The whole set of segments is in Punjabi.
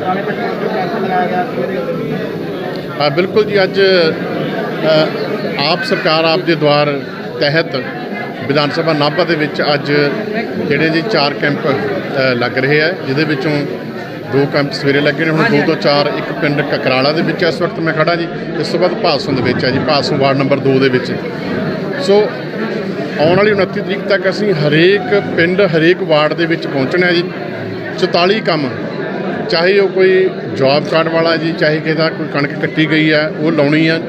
ਪੁਰਾਣੇ ਵਿੱਚ ਕੈਂਪ ਲਗਾਇਆ ਗਿਆ ਸੀ ਹਾਂ, ਬਿਲਕੁਲ ਜੀ, ਅੱਜ ਆਪ ਸਰਕਾਰ ਆਪ ਦੇ ਦੁਆਰ ਤਹਿਤ ਵਿਧਾਨ ਸਭਾ ਨਾਭਾ ਦੇ ਵਿੱਚ ਅੱਜ ਜਿਹੜੇ ਜੀ ਚਾਰ ਕੈਂਪ ਲੱਗ ਰਹੇ ਆ, ਜਿਹਦੇ ਵਿੱਚੋਂ ਦੋ ਕੈਂਪ ਸਵੇਰੇ ਲੱਗੇ ਨੇ, ਹੁਣ ਦੋ ਤੋਂ ਚਾਰ ਇੱਕ ਪਿੰਡ ਕਕਰਾਲਾ ਦੇ ਵਿੱਚ ਇਸ ਵਕਤ ਮੈਂ ਖੜਾ ਜੀ, ਇਸ ਤੋਂ ਬਾਅਦ ਭਾਸੋਂ ਦੇ ਵਿੱਚ ਹੈ ਜੀ ਭਾਸੋਂ ਵਾਰਡ ਨੰਬਰ 2 ਦੇ ਵਿੱਚ। ਸੋ, ਆਉਣ ਵਾਲੀ 29 ਤਰੀਕ ਤੱਕ ਅਸੀਂ ਹਰੇਕ ਪਿੰਡ, ਹਰੇਕ ਵਾਰਡ ਦੇ ਵਿੱਚ ਪਹੁੰਚਣਾ ਹੈ ਜੀ। 44 ਕੰਮ ਚਾਹੇ ਉਹ ਕੋਈ ਜੌਬ ਕਾਰਡ ਵਾਲਾ ਜੀ, ਚਾਹੇ ਕਿਸੇ ਦਾ ਕੋਈ ਕਣਕ ਕੱਟੀ ਗਈ ਹੈ, ਉਹ ਲਾਉਣੀ ਆ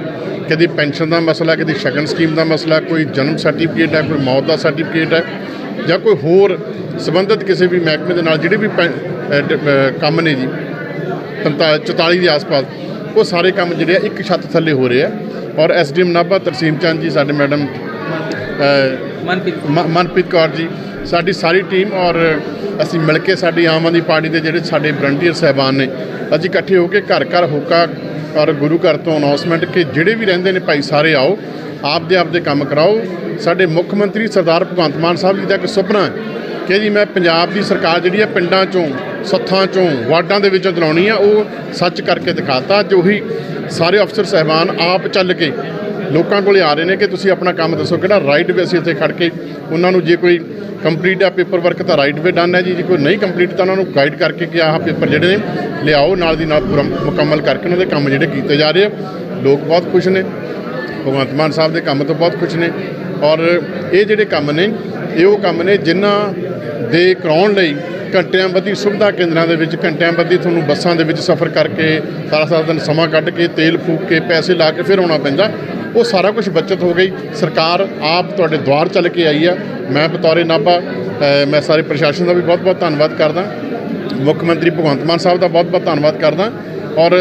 ਕਦੀ ਪੈਨਸ਼ਨ ਦਾ ਮਸਲਾ, ਕਦੀ ਸ਼ਗਨ ਸਕੀਮ ਦਾ ਮਸਲਾ, ਕੋਈ ਜਨਮ ਸਰਟੀਫਿਕੇਟ ਹੈ, ਕੋਈ ਮੌਤ ਦਾ ਸਰਟੀਫਿਕੇਟ ਹੈ, ਜਾਂ ਕੋਈ ਹੋਰ ਸੰਬੰਧਿਤ ਕਿਸੇ ਵੀ ਮਹਿਕਮੇ ਦੇ ਨਾਲ ਜਿਹੜੇ ਵੀ ਪੈ- ਕੰਮ ਨੇ ਜੀ 45 44 ਦੇ ਆਸ-ਪਾਸ, ਉਹ ਸਾਰੇ ਕੰਮ ਜਿਹੜੇ ਆ, ਇੱਕ ਛੱਤ ਥੱਲੇ ਹੋ ਰਹੇ ਆ। ਔਰ ਐਸਡੀਐਮ ਨਾਭਾ, ਤਰਸੀਮ ਚੰਦ ਜੀ, ਸਾਡੇ ਮੈਡਮ ਮਨਪ੍ਰੀਤ ਕੌਰ। ਜੀ। ਸਾਡੀ ਸਾਰੀ ਟੀਮ ਔਰ ਅਸੀਂ ਮਿਲ ਕੇ ਸਾਡੀ ਆਮ ਆਦਮੀ ਪਾਰਟੀ ਦੇ ਜਿਹੜੇ ਸਾਡੇ ਵਲੰਟੀਅਰ ਸਹਿਬਾਨ ਨੇ ਅਸੀਂ ਇਕੱਠੇ ਹੋ ਕੇ ਘਰ ਘਰ ਹੋਕਾ ਔਰ ਗੁਰੂ ਘਰ ਤੋਂ ਅਨਾਉਂਸਮੈਂਟ ਕਿ ਜਿਹੜੇ ਵੀ ਰਹਿੰਦੇ ਨੇ ਭਾਈ ਸਾਰੇ ਆਓ ਆਪਦੇ ਆਪਦੇ ਕੰਮ ਕਰਾਓ। ਸਾਡੇ ਮੁੱਖ ਮੰਤਰੀ ਸਰਦਾਰ ਭਗਵੰਤ ਮਾਨ ਸਾਹਿਬ ਜੀ ਦਾ ਇੱਕ ਸੁਪਨਾ ਹੈ ਕਿ ਜੀ ਮੈਂ ਪੰਜਾਬ ਦੀ ਸਰਕਾਰ ਜਿਹੜੀ ਹੈ ਪਿੰਡਾਂ ਚੋਂ ਸੱਥਾਂ ਚੋਂ ਵਾਰਡਾਂ ਦੇ ਵਿੱਚੋਂ ਚਲਾਉਣੀ ਆ ਉਹ ਸੱਚ ਕਰਕੇ ਦਿਖਾਤਾ। ਅੱਜ ਉਹੀ ਸਾਰੇ ਅਫਸਰ ਸਹਿਬਾਨ ਆਪ ਚੱਲ ਕੇ ਲੋਕਾਂ ਕੋਲੇ ਆ ਰਹੇ ਨੇ ਕਿ ਤੁਸੀਂ ਆਪਣਾ ਕੰਮ ਦੱਸੋ ਕਿਹੜਾ ਰਾਈਟ ਵੇ ਅਸੀਂ ਇੱਥੇ ਖੜ ਕੇ ਉਹਨਾਂ ਨੂੰ ਜੇ ਕੋਈ ਕੰਪਲੀਟ ਆ ਪੇਪਰ ਵਰਕ ਤਾਂ ਰਾਈਟ ਵੇ ਡਨ ਹੈ ਜੀ, ਜੇ ਕੋਈ ਨਹੀਂ ਕੰਪਲੀਟ ਤਾਂ ਉਹਨਾਂ ਨੂੰ ਗਾਈਡ ਕਰਕੇ ਕਿ ਆਹ ਪੇਪਰ ਜਿਹੜੇ ਨੇ ਲਿਆਓ, ਨਾਲ ਦੀ ਨਾਲ ਪੂਰਾ ਮੁਕੰਮਲ ਕਰਕੇ ਉਹਨਾਂ ਦੇ ਕੰਮ ਜਿਹੜੇ ਕੀਤੇ ਜਾ ਰਹੇ ਆ। ਲੋਕ ਬਹੁਤ ਖੁਸ਼ ਨੇ, ਭਗਵੰਤ ਮਾਨ ਸਾਹਿਬ ਦੇ ਕੰਮ ਤੋਂ ਬਹੁਤ ਖੁਸ਼ ਨੇ ਔਰ ਇਹ ਜਿਹੜੇ ਕੰਮ ਨੇ, ਇਹ ਉਹ ਕੰਮ ਨੇ ਜਿਨ੍ਹਾਂ ਦੇ ਕਰਾਉਣ ਲਈ ਘੰਟਿਆਂ ਬੱਧੀ ਸੁਵਿਧਾ ਕੇਂਦਰਾਂ ਦੇ ਵਿੱਚ, ਘੰਟਿਆਂ ਬੱਧੀ ਤੁਹਾਨੂੰ ਬੱਸਾਂ ਦੇ ਵਿੱਚ ਸਫ਼ਰ ਕਰਕੇ, ਸਾਰਾ ਸਾਰਾ ਦਿਨ ਸਮਾਂ ਕੱਢ ਕੇ, ਤੇਲ ਫੂਕ ਕੇ, ਪੈਸੇ ਲਾ ਕੇ ਫਿਰ ਆਉਣਾ ਪੈਂਦਾ। ਉਹ ਸਾਰਾ ਕੁਝ ਬਚਤ ਹੋ ਗਈ। ਸਰਕਾਰ ਆਪ ਤੁਹਾਡੇ ਦੁਆਰ ਚੱਲ ਕੇ ਆਈ ਆ। ਮੈਂ ਬਤੌਰੇ ਨਾਭਾ ਮੈਂ ਸਾਰੇ ਪ੍ਰਸ਼ਾਸਨ ਦਾ ਵੀ ਬਹੁਤ ਬਹੁਤ ਧੰਨਵਾਦ ਕਰਦਾ। ਮੁੱਖ ਮੰਤਰੀ ਭਗਵੰਤ ਮਾਨ ਸਾਹਿਬ ਦਾ ਬਹੁਤ ਬਹੁਤ ਧੰਨਵਾਦ ਕਰਦਾ। ਔਰ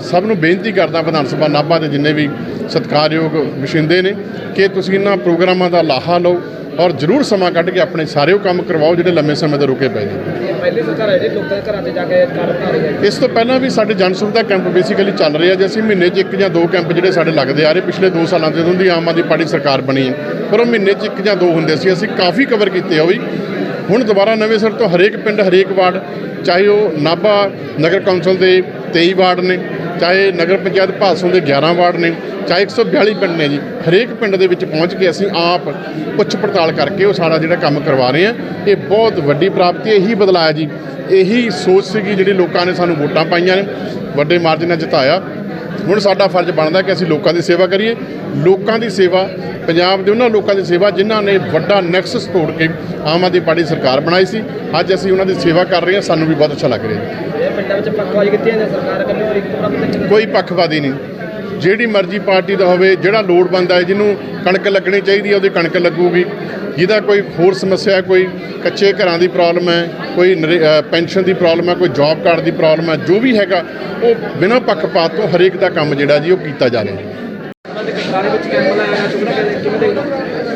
ਸਭ ਨੂੰ ਬੇਨਤੀ ਕਰਦਾ ਵਿਧਾਨ ਸਭਾ ਨਾਭਾ ਦੇ ਜਿੰਨੇ ਵੀ ਸਤਿਕਾਰਯੋਗ ਵਸਿੰਦੇ ਨੇ ਕਿ ਤੁਸੀਂ ਇਹਨਾਂ ਪ੍ਰੋਗਰਾਮਾਂ ਦਾ ਲਾਹਾ ਲਓ। ਔਰ ਜ਼ਰੂਰ ਸਮਾਂ ਕੱਢ ਕੇ ਆਪਣੇ ਸਾਰੇ ਉਹ ਕੰਮ ਕਰਵਾਓ ਜਿਹੜੇ ਲੰਮੇ ਸਮੇਂ ਤੋਂ ਰੁਕੇ ਪਏ ਨੇ। ਪਹਿਲੀ ਸਰਕਾਰ ਹੈ ਜੀ ਲੋਕਾਂ ਦੇ ਘਰਾਂ 'ਚ ਜਾ ਕੇ ਕਾਰਡ ਬਣਾ ਰਹੀ ਹੈ। ਇਸ ਤੋਂ ਪਹਿਲਾਂ ਵੀ ਸਾਡੇ ਜਨ ਸੁਵਿਧਾ ਕੈਂਪ ਬੇਸਿਕਲੀ ਚੱਲ ਰਹੇ ਜੇ। ਅਸੀਂ ਮਹੀਨੇ 'ਚ ਇੱਕ ਜਾਂ ਦੋ ਕੈਂਪ ਜਿਹੜੇ ਸਾਡੇ ਲੱਗਦੇ ਆ ਰਹੇ ਪਿਛਲੇ 2 ਸਾਲਾਂ ਤੋਂ ਜਦੋਂ ਦੀ ਆਮ ਆਦਮੀ ਪਾਰਟੀ ਸਰਕਾਰ ਬਣੀ ਹੈ। ਪਰ ਉਹ ਮਹੀਨੇ 'ਚ ਇੱਕ ਜਾਂ ਦੋ ਹੁੰਦੇ ਸੀ। ਅਸੀਂ ਕਾਫੀ ਕਵਰ ਕੀਤੇ ਆ ਵੀ। ਹੁਣ ਦੁਬਾਰਾ ਨਵੇਂ ਸਿਰ ਤੋਂ ਹਰੇਕ ਪਿੰਡ ਹਰੇਕ ਵਾਰਡ ਚਾਹੇ ਉਹ ਨਾਭਾ ਨਗਰ ਕੌਂਸਲ ਦੇ 23 ਵਾਰਡ ਨੇ ਚਾਹੇ ਨਗਰ ਪੰਚਾਇਤ ਭਾਸੋਂ ਦੇ 11 ਵਾਰਡ ਨੇ, ਚਾਹੇ 142 ਪਿੰਡ ਨੇ ਜੀ, ਹਰੇਕ ਪਿੰਡ ਦੇ ਵਿੱਚ ਪਹੁੰਚ ਕੇ ਅਸੀਂ ਆਪ ਪੁੱਛ ਪੜਤਾਲ ਕਰਕੇ ਉਹ ਸਾਰਾ ਜਿਹੜਾ ਕੰਮ ਕਰਵਾ ਰਹੇ ਹਾਂ। ਇਹ ਬਹੁਤ ਵੱਡੀ ਪ੍ਰਾਪਤੀ ਇਹੀ ਬਦਲਾਇਆ ਜੀ। ਇਹੀ ਸੋਚ ਸੀਗੀ ਜਿਹੜੀ ਲੋਕਾਂ ਨੇ ਸਾਨੂੰ ਵੋਟਾਂ ਪਾਈਆਂ ਨੇ, ਵੱਡੇ ਮਾਰਜਨ ਨਾਲ ਜਿਤਾਇਆ। ਹੁਣ ਸਾਡਾ ਫਰਜ਼ ਬਣਦਾ ਕਿ ਅਸੀਂ ਲੋਕਾਂ ਦੀ ਸੇਵਾ ਕਰੀਏ। ਲੋਕਾਂ ਦੀ ਸੇਵਾ, ਪੰਜਾਬ ਦੇ ਉਹਨਾਂ ਲੋਕਾਂ ਦੀ ਸੇਵਾ ਜਿਨ੍ਹਾਂ ਨੇ ਵੱਡਾ ਨੈਕਸਸ ਤੋੜ ਕੇ ਆਮ ਆਦਮੀ ਪਾਰਟੀ ਸਰਕਾਰ ਬਣਾਈ ਸੀ। ਅੱਜ ਅਸੀਂ ਉਹਨਾਂ ਦੀ ਸੇਵਾ ਕਰ ਰਹੇ ਹਾਂ, ਸਾਨੂੰ ਵੀ ਬਹੁਤ ਅੱਛਾ ਲੱਗ ਰਿਹਾ ਜੀ ਪਿੰਡਾਂ ਵਿੱਚ ਪੱਕਵਾਜੀ ਕੀਤੀ ਹੈ ਸਰਕਾਰ ਵੱਲੋਂ ਇੱਕ ਪਤਾ ਕੋਈ ਪੱਖਵਾਦੀ ਨਹੀਂ। ਜਿਹੜੀ ਮਰਜ਼ੀ ਪਾਰਟੀ ਦਾ ਹੋਵੇ ਜਿਹੜਾ ਲੋੜਵੰਦ ਹੈ ਜਿਹਨੂੰ ਕਣਕ ਲੱਗਣੀ ਚਾਹੀਦੀ ਹੈ ਉਹਦੀ ਕਣਕ ਲੱਗੂਗੀ। ਜਿਹਦਾ ਕੋਈ ਹੋਰ ਸਮੱਸਿਆ ਕੋਈ ਕੱਚੇ ਘਰਾਂ ਦੀ ਪ੍ਰੋਬਲਮ ਹੈ ਕੋਈ ਪੈਨਸ਼ਨ ਦੀ ਪ੍ਰੋਬਲਮ ਹੈ ਕੋਈ ਜੌਬ ਕਾਰਡ ਦੀ ਪ੍ਰੋਬਲਮ ਹੈ ਜੋ ਵੀ ਹੈਗਾ ਉਹ ਬਿਨਾਂ ਪੱਖਪਾਤ ਤੋਂ ਹਰੇਕ ਦਾ ਕੰਮ ਜਿਹੜਾ ਜੀ ਉਹ ਕੀਤਾ ਜਾ ਰਿਹਾ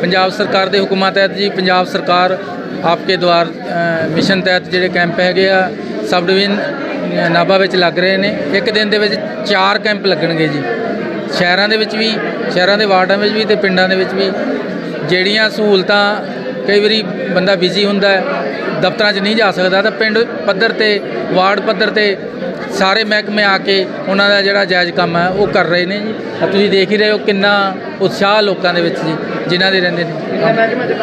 ਪੰਜਾਬ ਸਰਕਾਰ ਦੇ ਹੁਕਮਾਂ ਤਹਿਤ ਜੀ ਪੰਜਾਬ ਸਰਕਾਰ ਆਪਕੇ ਦੁਆਰ ਮਿਸ਼ਨ ਤਹਿਤ ਜਿਹੜੇ ਕੈਂਪ ਹੈਗੇ ਆ ਸਬ ਡਿਵੀਜ਼ਨ ਨਾਭਾ ਵਿੱਚ ਲੱਗ ਰਹੇ ਨੇ। ਇੱਕ ਦਿਨ ਦੇ ਵਿੱਚ ਚਾਰ ਕੈਂਪ ਲੱਗਣਗੇ ਜੀ। ਸ਼ਹਿਰਾਂ ਦੇ ਵਿੱਚ ਵੀ, ਸ਼ਹਿਰਾਂ ਦੇ ਵਾਰਡਾਂ ਵਿੱਚ ਵੀ ਤੇ ਪਿੰਡਾਂ ਦੇ ਵਿੱਚ ਵੀ ਜਿਹੜੀਆਂ ਸਹੂਲਤਾਂ ਕਈ ਵਾਰੀ ਬੰਦਾ ਬਿਜ਼ੀ ਹੁੰਦਾ ਹੈ, ਦਫ਼ਤਰਾਂ 'ਚ ਨਹੀਂ ਜਾ ਸਕਦਾ। ਤਾਂ ਪਿੰਡ ਪੱਧਰ ਤੇ, ਵਾਰਡ ਪੱਧਰ ਤੇ ਸਾਰੇ ਮਹਿਕਮੇ ਆ ਕੇ ਉਹਨਾਂ ਦਾ ਜਿਹੜਾ ਜਾਇਜ਼ ਕੰਮ ਹੈ, ਉਹ ਕਰ ਰਹੇ ਨੇ ਜੀ। ਤੁਸੀਂ ਦੇਖ ਹੀ ਰਹੇ ਹੋ ਕਿੰਨਾ ਉਤਸ਼ਾਹ ਲੋਕਾਂ ਦੇ ਵਿੱਚ ਜੀ, ਜਿਨ੍ਹਾਂ ਦੇ ਰਹਿੰਦੇ ਨੇ।